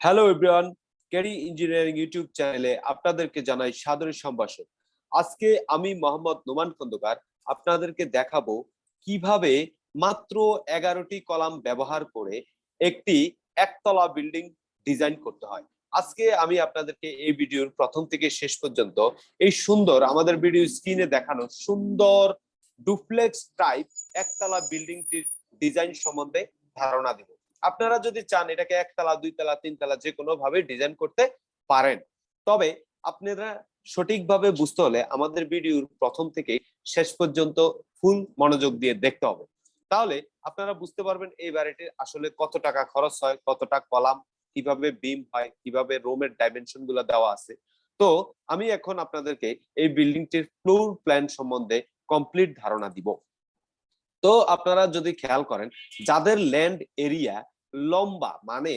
Hello everyone carry engineering YouTube চ্যানেলে আপনাদেরকে জানাই সাদরের সম্ভাষণ। আজকে আমি মোহাম্মদ নোমান খন্দকার আপনাদেরকে দেখাবো কীভাবে মাত্র এগারোটি কলাম ব্যবহার করে একটি একতলা বিল্ডিং ডিজাইন করতে হয়। আজকে আমি আপনাদেরকে এই ভিডিওর প্রথম থেকে শেষ পর্যন্ত এই সুন্দর আমাদের ভিডিও স্ক্রিনে দেখানো সুন্দর ডুপ্লেক্স টাইপ একতলা বিল্ডিংটির ডিজাইন সম্বন্ধে ধারণা দিব। আপনারা যদি চান এটাকে একতলা দুইতলা তিনতলা যে কোনো ভাবে ডিজাইন করতে পারেন। তবে আপনারা সঠিকভাবে বুঝতে হলে আমাদের ভিডিওর প্রথম থেকে শেষ পর্যন্ত ফুল মনোযোগ দিয়ে দেখতে হবে। তাহলে আপনারা বুঝতে পারবেন এই বাড়িটির আসলে কত টাকা খরচ হয় কতটা কলাম, কীভাবে বিম হয়, কীভাবে রোমের ডাইমেনশনগুলো দেওয়া আছে। তো আমি এখন আপনাদেরকে এই বিল্ডিংটির ফ্লোর প্ল্যান সম্বন্ধে কমপ্লিট ধারণা দিব। তো আপনারা যদি খেয়াল করেন, যাদের ল্যান্ড এরিয়া লম্বা মানে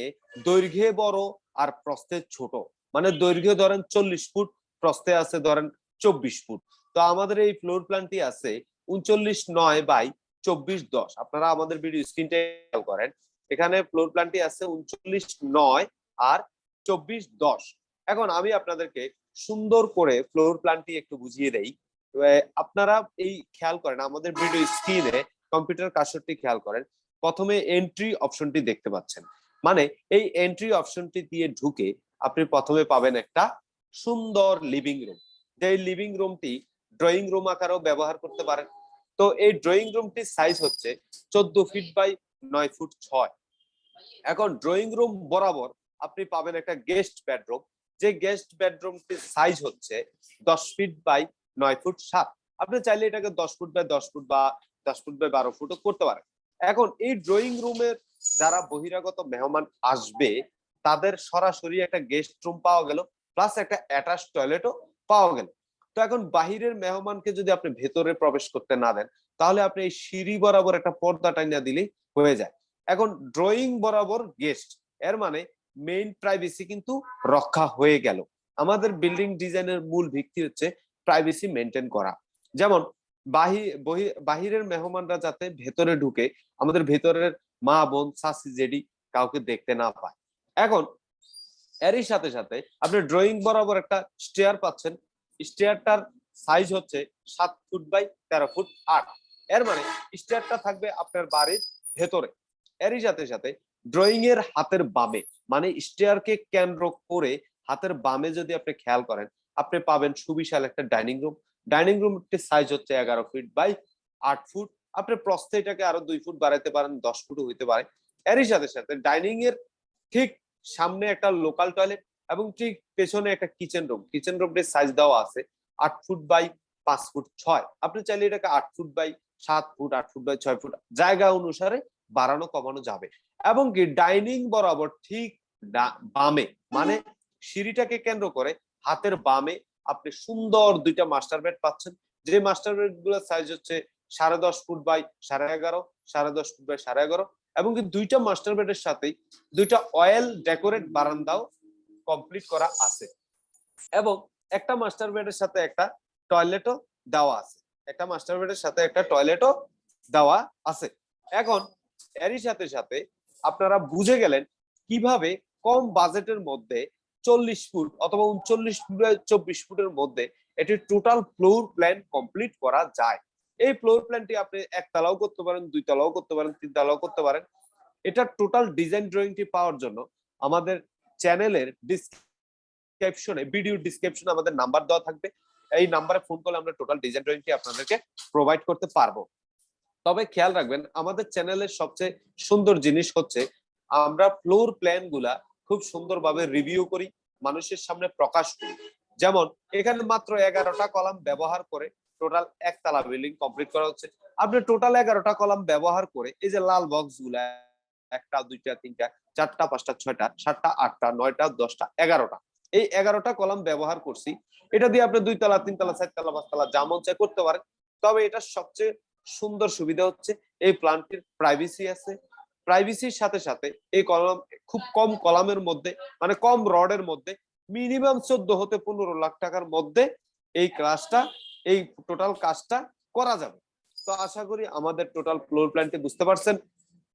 দৈর্ঘ্যে বড় আর প্রস্থে ছোট মানে দৈর্ঘ্য ধরেন চল্লিশ ফুট, প্রস্থে আছে ধরেন চব্বিশ ফুট। তো আমাদের এই ফ্লোর প্ল্যানটি আছে উনচল্লিশ নয় বাই চব্বিশ দশ। আপনারা আমাদের ভিডিও স্ক্রিনটা খেয়াল করেন, এখানে ফ্লোর প্ল্যানটি আছে উনচল্লিশ নয় আর চব্বিশ দশ। এখন আমি আপনাদেরকে সুন্দর করে ফ্লোর প্ল্যানটি একটু বুঝিয়ে দেই। আপনারা এই খেয়াল করেন, আমাদের ভিডিও স্ক্রিনে কম্পিউটার কার্সরটি খেয়াল করেন। প্রথমে এন্ট্রি অপশনটি দেখতে পাচ্ছেন। মানে এই এন্ট্রি অপশনটি দিয়ে ঢুকে আপনি প্রথমে পাবেন একটা সুন্দর লিভিং রুম যে লিভিং রুমটি ড্রয়িং রুম আকারেও ব্যবহার করতে পারেন। তো এই ড্রয়িং রুমটির সাইজ হচ্ছে চোদ্দ ফিট বাই নয় ফুট ছয়। এখন ড্রয়িং রুম বরাবর আপনি পাবেন একটা গেস্ট বেডরুম যে গেস্ট বেডরুমটির সাইজ হচ্ছে দশ ফিট বাই নয় ফুট সাত। আপনি চাইলে এটাকে দশ ফুট বাই দশ ফুট বা দশ ফুট বাই বারো ফুটও করতে পারেন এখন এই ড্রয়িং রুমের যারা বহিরাগত মেহমান আসবে, তাদের সরাসরি একটা গেস্ট রুম পাওয়া গেল প্লাস একটা অ্যাটাচ টয়লেটও পাওয়া গেল। তো এখন বাহিরের মেহমানকে যদি আপনি ভেতরে প্রবেশ করতে না দেন, তাহলে আপনি এই সিঁড়ি বরাবর একটা পর্দা টাইনা দিলেই হয়ে যায়। এখন ড্রয়িং বরাবর গেস্ট এর মানে মেইন প্রাইভেসি কিন্তু রক্ষা হয়ে গেল। আমাদের বিল্ডিং ডিজাইনের মূল ভিত্তি হচ্ছে প্রাইভেসি মেনটেন করা। যেমন বাহি বাহিরের মেহমানরা যাতে ভেতরে ঢুকে আমাদের ভেতরের মা, বোন সাসি জেডি কাউকে দেখতে না পায়। এখন, এরই সাথে সাথে আপনি ড্রয়িং বরাবর একটা স্টেয়ার পাচ্ছেন। স্টেয়ারটার সাইজ হচ্ছে সাত ফুট বাই তেরো ফুট আট। এর মানে স্টেয়ারটা থাকবে আপনার বাড়ির ভেতরে। এরই সাথে সাথে ড্রয়িং এর হাতের বামে মানে স্টেয়ারকে কেন্দ্র করে হাতের বামে যদি আপনি খেয়াল করেন, আপনি পাবেন সুবিশাল একটা ডাইনিং রুম ডাইনিং রুমটির সাইজ হচ্ছে এগারো ফিট বাই আট ফুট আপনি প্রস্থে এটাকে আরও দুই ফুট বাড়াইতে পারেন, দশ ফুট হইতে পারে। এরই সাথে সাথে ডাইনিং এর ঠিক সামনে একটা লোকাল টয়লেট এবং ঠিক পেছনে একটা কিচেন রুম কিচেন রুমটির সাইজ দেওয়া আছে আট ফুট বাই পাঁচ ফুট ছয়। আপনি চাইলে এটাকে আট ফুট বাই সাত ফুট আট ফুট বাই ছয় ফুট জায়গা অনুসারে বাড়ানো, কমানো যাবে। এবং কি ডাইনিং বরাবর ঠিক বামে মানে সিঁড়িটাকে কেন্দ্র করে হাতের বামে আপনি সুন্দর দুইটা মাস্টার বেড পাচ্ছেন। যে মাস্টার বেডগুলোর সাইজ হচ্ছে সাড়ে দশ ফুট বাই সাড়ে এগারো, সাড়ে দশ ফুট বাই সাড়ে এগারো। এবং দুইটা মাস্টার বেডের সাথেই দুইটা অয়েল ডেকোরেট বারান্দাও কমপ্লিট করা আছে। এবং একটা মাস্টার বেডের সাথে একটা টয়লেটও দেওয়া আছে। একটা মাস্টার বেডের সাথে একটা টয়লেটও দেওয়া আছে। এখন এরই সাথে সাথে আপনারা বুঝে গেলেন কীভাবে কম বাজেটের মধ্যে চল্লিশ ফুট অথবা উনচল্লিশ ফুট চব্বিশ ফুটের মধ্যে এটি টোটাল ফ্লোর প্ল্যান কমপ্লিট করা যায়। এই ফ্লোর প্ল্যানটি আপনি একতলাও করতে পারেন দুই তলাও করতে পারেন তিন তলাও করতে পারেন। এটা টোটাল ডিজাইন ড্রয়িংটি পাওয়ার জন্য আমাদের চ্যানেলের ডিসক্রিপশনে ভিডিও ডিসক্রিপশনে আমাদের নাম্বার দেওয়া থাকবে। এই নাম্বারে ফোন করলে আমরা টোটাল ডিজাইন ড্রয়িংটি আপনাদেরকে প্রোভাইড করতে পারব। তবে খেয়াল রাখবেন, আমাদের চ্যানেলের সবচেয়ে সুন্দর জিনিস হচ্ছে আমরা ফ্লোর প্ল্যানগুলা খুব সুন্দরভাবে রিভিউ করি। মানুষের সামনে প্রকাশ করি। যেমন, এখানে মাত্র এগারোটা কলাম ব্যবহার করে টোটাল একতলা বিল্ডিং কমপ্লিট করা হচ্ছে। আপনি টোটাল এগারোটা কলাম ব্যবহার করে এই যে লাল বক্সগুলা, একটা, দুইটা, তিনটা, চারটা, পাঁচটা, ছয়টা, সাতটা, আটটা, নয়টা, দশটা, এগারোটা। এই এগারোটা কলাম ব্যবহার করছি। এটা দিয়ে আপনি দুই তলা তিনতলা, চারতলা, পাঁচতলা জামন চাই করতে পারেন। তবে এটা সবচেয়ে সুন্দর সুবিধা হচ্ছে, এই প্লান্টের প্রাইভেসি আছে প্রাইভেসির সাথে সাথে এই কলাম খুব কম কলামের মধ্যে মানে কম রডের মধ্যে মিনিমাম চোদ্দ হতে পনেরো লাখ টাকার মধ্যে এই ক্লাসটা এই টোটাল কাজটা করা যাবে। তো আশা করি আমাদের টোটাল ফ্লোর প্ল্যানটি বুঝতে পারছেন।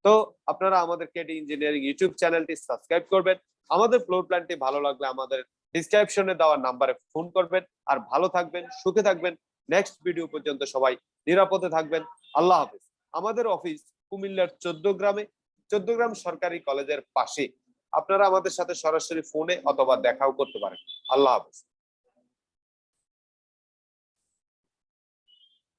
তো আপনারা আমাদের কেডি ইঞ্জিনিয়ারিং ইউটিউব চ্যানেলটি সাবস্ক্রাইব করবেন। আমাদের ফ্লোর প্ল্যানটি ভালো লাগলে আমাদের ডিসক্রিপশনে দেওয়া নাম্বারে ফোন করবেন। আর ভালো থাকবেন, সুখে থাকবেন। নেক্সট ভিডিও পর্যন্ত সবাই নিরাপদে থাকবেন। আল্লাহ হাফেজ। আমাদের অফিস কুমিল্লার চোদ্দ গ্রামে চোদ্দ গ্রাম সরকারি কলেজের পাশে। আপনারা আমাদের সাথে সরাসরি ফোনে অথবা দেখাও করতে পারেন। আল্লাহ হাফেজ।